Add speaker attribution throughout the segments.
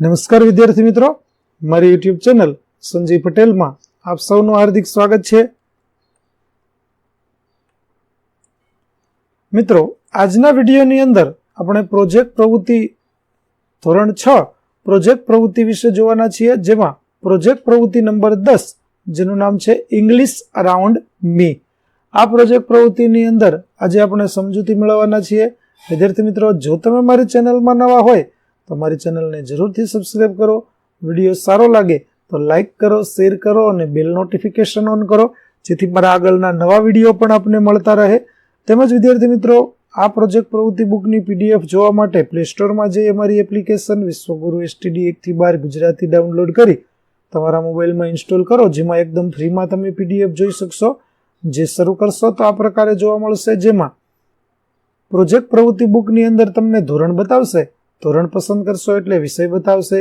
Speaker 1: નમસ્કાર વિદ્યાર્થી મિત્રો. મારી યુટ્યુબ ચેનલ સંજય પટેલમાં આપ સૌનું હાર્દિક સ્વાગત છે. મિત્રો, આજના વિડીયોની અંદર આપણે પ્રોજેક્ટ પ્રવૃત્તિ ધોરણ છ, પ્રોજેક્ટ પ્રવૃત્તિ વિશે જોવાના છીએ, જેમાં પ્રોજેક્ટ પ્રવૃત્તિ નંબર દસ, જેનું નામ છે ઇંગ્લિશ અરાઉન્ડ મી આ પ્રોજેક્ટ પ્રવૃત્તિની અંદર આજે આપણે સમજૂતી મેળવવાના છીએ. વિદ્યાર્થી મિત્રો, જો તમે મારી ચેનલમાં નવા હોય તો અમારી ચેનલને જરૂરથી સબસ્ક્રાઈબ કરો. વીડિયો સારો લાગે તો લાઈક કરો શેર કરો અને બેલ નોટિફિકેશન ઓન કરો, જેથી મારા આગળના નવા વીડિયો પણ આપને મળતા રહે. તેમજ વિદ્યાર્થી મિત્રો, આ પ્રોજેક્ટ પ્રવૃત્તિ બુકની પીડીએફ જોવા માટે પ્લે સ્ટોરમાં જઈ અમારી એપ્લિકેશન વિશ્વગુરુ એસટીડી એકથી બાર ગુજરાતી ડાઉનલોડ કરી તમારા મોબાઈલમાં ઇન્સ્ટોલ કરો, જેમાં એકદમ ફ્રીમાં તમે પીડીએફ જોઈ શકશો. જે શરૂ કરશો તો આ પ્રકારે જોવા મળશે, જેમાં પ્રોજેક્ટ પ્રવૃત્તિ બુકની અંદર તમને ધોરણ બતાવશે ધોરણ પસંદ કરશો એટલે વિષય બતાવશે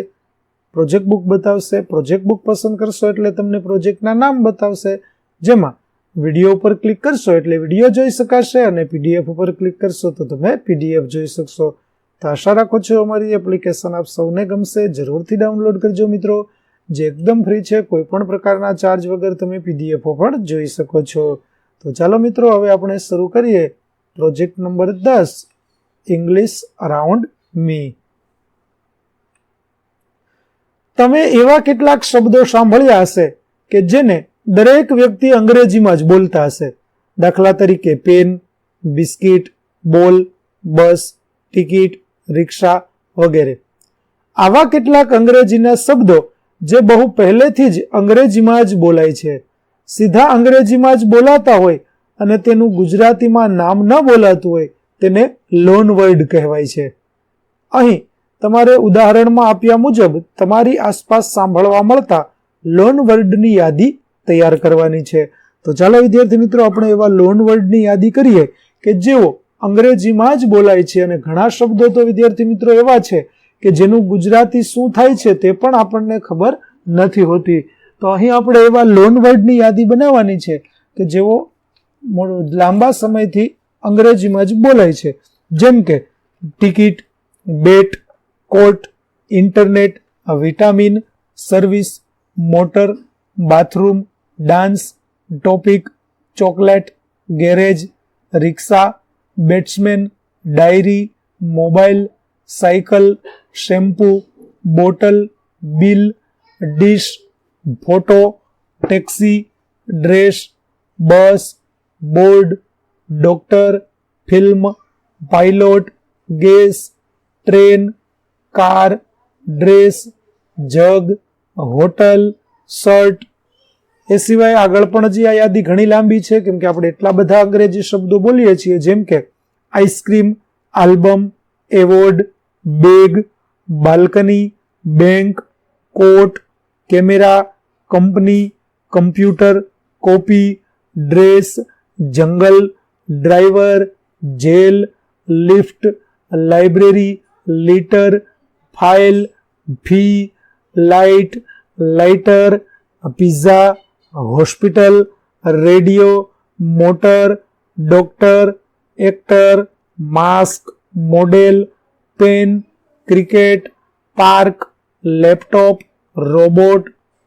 Speaker 1: પ્રોજેક્ટ બુક બતાવશે પ્રોજેક્ટ બુક પસંદ કરશો એટલે તમને પ્રોજેક્ટના નામ બતાવશે. જેમાં વીડિયો ઉપર ક્લિક કરશો એટલે વીડિયો જોઈ શકાશે અને પીડીએફ ઉપર ક્લિક કરશો તો તમે પીડીએફ જોઈ શકશો. તો આશા રાખો છો અમારી એપ્લિકેશન આપ સૌને ગમશે. જરૂરથી ડાઉનલોડ કરજો મિત્રો. જે એકદમ ફ્રી છે, કોઈ પણ પ્રકારના ચાર્જ વગર તમે પીડીએફો પણ જોઈ શકો છો. તો ચાલો મિત્રો, હવે આપણે શરૂ કરીએ. પ્રોજેક્ટ નંબર દસ ઇંગ્લિશ અરાઉન્ડ મી તમે એવા કેટલાક શબ્દો સાંભળ્યા હશે કે જેને દરેક વ્યક્તિ અંગ્રેજીમાં જ બોલતા હશે. દાખલા તરીકે પેન, બિસ્કિટ, બોલ, બસ, ટિકિટ, રિક્ષા વગેરે. આવા કેટલાક અંગ્રેજીના શબ્દો જે બહુ પહેલેથી જ અંગ્રેજીમાં જ બોલાય છે. સીધા અંગ્રેજીમાં જ બોલાતા હોય અને તેનું ગુજરાતીમાં નામ ન બોલાતું હોય તેને લોન વર્ડ કહેવાય છે. અહીં તમારે ઉદાહરણમાં આપ્યા મુજબ તમારી આસપાસ સાંભળવા મળતા લોન વર્ડની યાદી તૈયાર કરવાની છે. તો ચાલો વિદ્યાર્થી મિત્રો, આપણે એવા લોન વર્ડની યાદી કરીએ કે જેઓ અંગ્રેજીમાં જ બોલાય છે અને ઘણા શબ્દો તો વિદ્યાર્થી મિત્રો એવા છે કે જેનું ગુજરાતી શું થાય છે તે પણ આપણને ખબર નથી હોતી. તો અહીં આપણે એવા લોન વર્ડની યાદી બનાવવાની છે કે જેઓ લાંબા સમયથી અંગ્રેજીમાં જ બોલાય છે. જેમ કે ticket bat court internet, vitamin, service, motor, bathroom, dance, topic, chocolate, garage, rickshaw, batsman, diary, mobile, cycle, shampoo, bottle, bill, dish, photo, taxi, dress, bus, board, doctor, film pilot gas train, car, dress, jug, hotel, shirt. એ સિવાય આગળ પણ હજી આ યાદી ઘણી લાંબી છે, કેમ કે આપણે એટલા બધા અંગ્રેજી શબ્દો બોલીએ છીએ, જેમ કે ice cream, album, award, bag, balcony, bank, coat, camera, company, computer, copy, dress, jungle, driver, jail, lift, library litre, file fee light, lighter, pizza, hospital, radio, motor, doctor, actor, mask, model, pen, cricket, park, laptop, robot,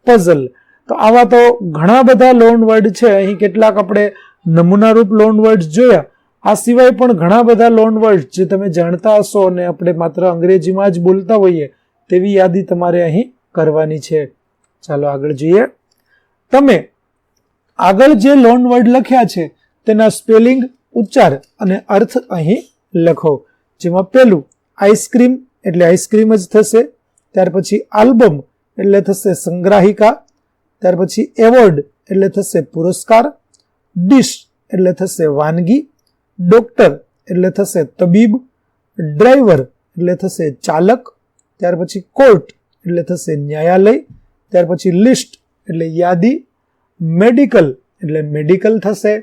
Speaker 1: puzzle. તો આવા તો ઘણા બધા loan word છે. અહીં કેટલાક આપણે નમૂનારૂપ loan words જોયા. આ સિવાય પણ ઘણા બધા લોન વર્ડ જે તમે જાણતા હશો અને આપણે માત્ર અંગ્રેજીમાં જ બોલતા હોઈએ, તેવી યાદી તમારે અહીં કરવાની છે. ચાલો આગળ જોઈએ. તમે આગળ જે લોન વર્ડ લખ્યા છે, તેના સ્પેલિંગ ઉચ્ચાર અને અર્થ અહીં લખો. જેમાં પેલું આઈસ્ક્રીમ એટલે આઈસ્ક્રીમ જ થશે. ત્યાર પછી આલ્બમ એટલે થશે સંગ્રાહિકા. ત્યાર પછી એવોર્ડ એટલે થશે પુરસ્કાર. ડિશ એટલે થશે વાનગી. ડોક્ટર એટલે થશે તબીબ ડ્રાઈવર એટલે થશે ચાલક, ત્યાર પછી કોર્ટ એટલે થશે ન્યાયાલય, ત્યાર પછી લિસ્ટ એટલે યાદી મેડિકલ એટલે મેડિકલ થશે.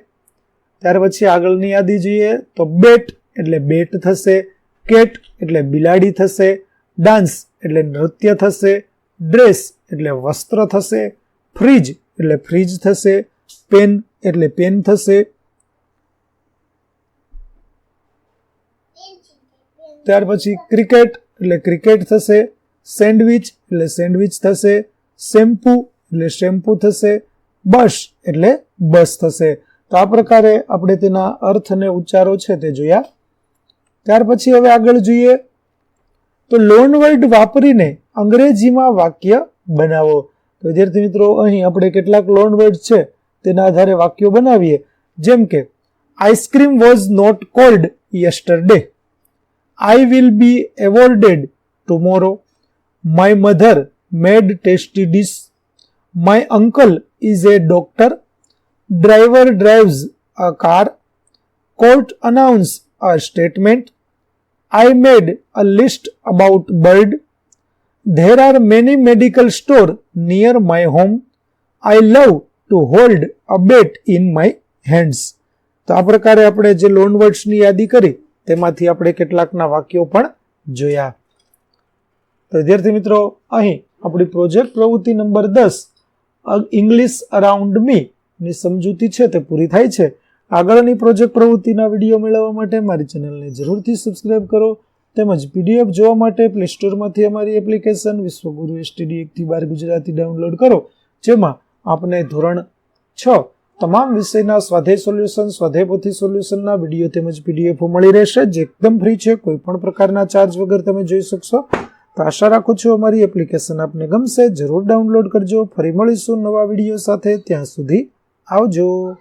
Speaker 1: ત્યાર પછી આગળની યાદી જોઈએ તો બેટ એટલે બેટ થશે કેટ એટલે બિલાડી થશે ડાન્સ એટલે નૃત્ય થશે ડ્રેસ એટલે વસ્ત્ર થશે ફ્રીજ એટલે ફ્રીજ થશે પેન એટલે પેન થશે ત્યાર પછી ક્રિકેટ, એટલે ક્રિકેટ થશે, સેન્ડવિચ, એટલે સેન્ડવિચ થશે, શેમ્પુ, એટલે શેમ્પુ થશે, બસ, એટલે બસ થશે. તો આ પ્રકારે આપણે તેના અર્થ અને ઉચ્ચારો છે તે જોયા. ત્યાર પછી હવે આગળ જોઈએ. તો લોન વર્ડ વાપરીને અંગ્રેજીમાં વાક્ય બનાવો. તો વિદ્યાર્થી મિત્રો, અહીં આપણે કેટલાક લોન વર્ડ છે, તેના આધારે વાક્યો બનાવીએ. જેમ કે ice cream was not cold yesterday I will be awarded tomorrow my mother made tasty dish my uncle is a doctor driver drives a car court announce a statement I made a list about bird. There are many medical store near my home. I love to hold a bat in my hands. તો આ પ્રકારે આપણે જે loan વર્ડ્સની યાદી કરી તેમાંથી આપણે કેટલાકના વાક્યો પણ જોયા. તો વિદ્યાર્થી મિત્રો, અહીં આપણી પ્રોજેક્ટ પ્રવૃત્તિ નંબર દસ ઇંગ્લિશ અરાઉન્ડ મી ની સમજૂતી છે તે પૂરી થાય છે. આગળની પ્રોજેક્ટ પ્રવૃત્તિના વીડિયો મેળવવા માટે મારી ચેનલને જરૂરથી સબસ્ક્રાઇબ કરો તેમજ પીડીએફ જોવા માટે પ્લે સ્ટોરમાંથી અમારી એપ્લિકેશન વિશ્વગુરુ એસટીડી એકથી બાર ગુજરાતી ડાઉનલોડ કરો, જેમાં આપને ધોરણ છ તમામ વિષયના સ્વાધ્યાય સોલ્યુશન સ્વાધ્યાય પોથી સોલ્યુશનના વીડિયો તેમજ પીડીએફ મળી રહેશે. જે એકદમ ફ્રી છે, કોઈ પણ પ્રકારના ચાર્જ વગર તમે જોઈ શકશો. તો આશા રાખું છું અમારી એપ્લિકેશન આપને ગમશે. જરૂર ડાઉનલોડ કરજો. ફરી મળીશું નવા વીડિયો સાથે. ત્યાં સુધી આવજો.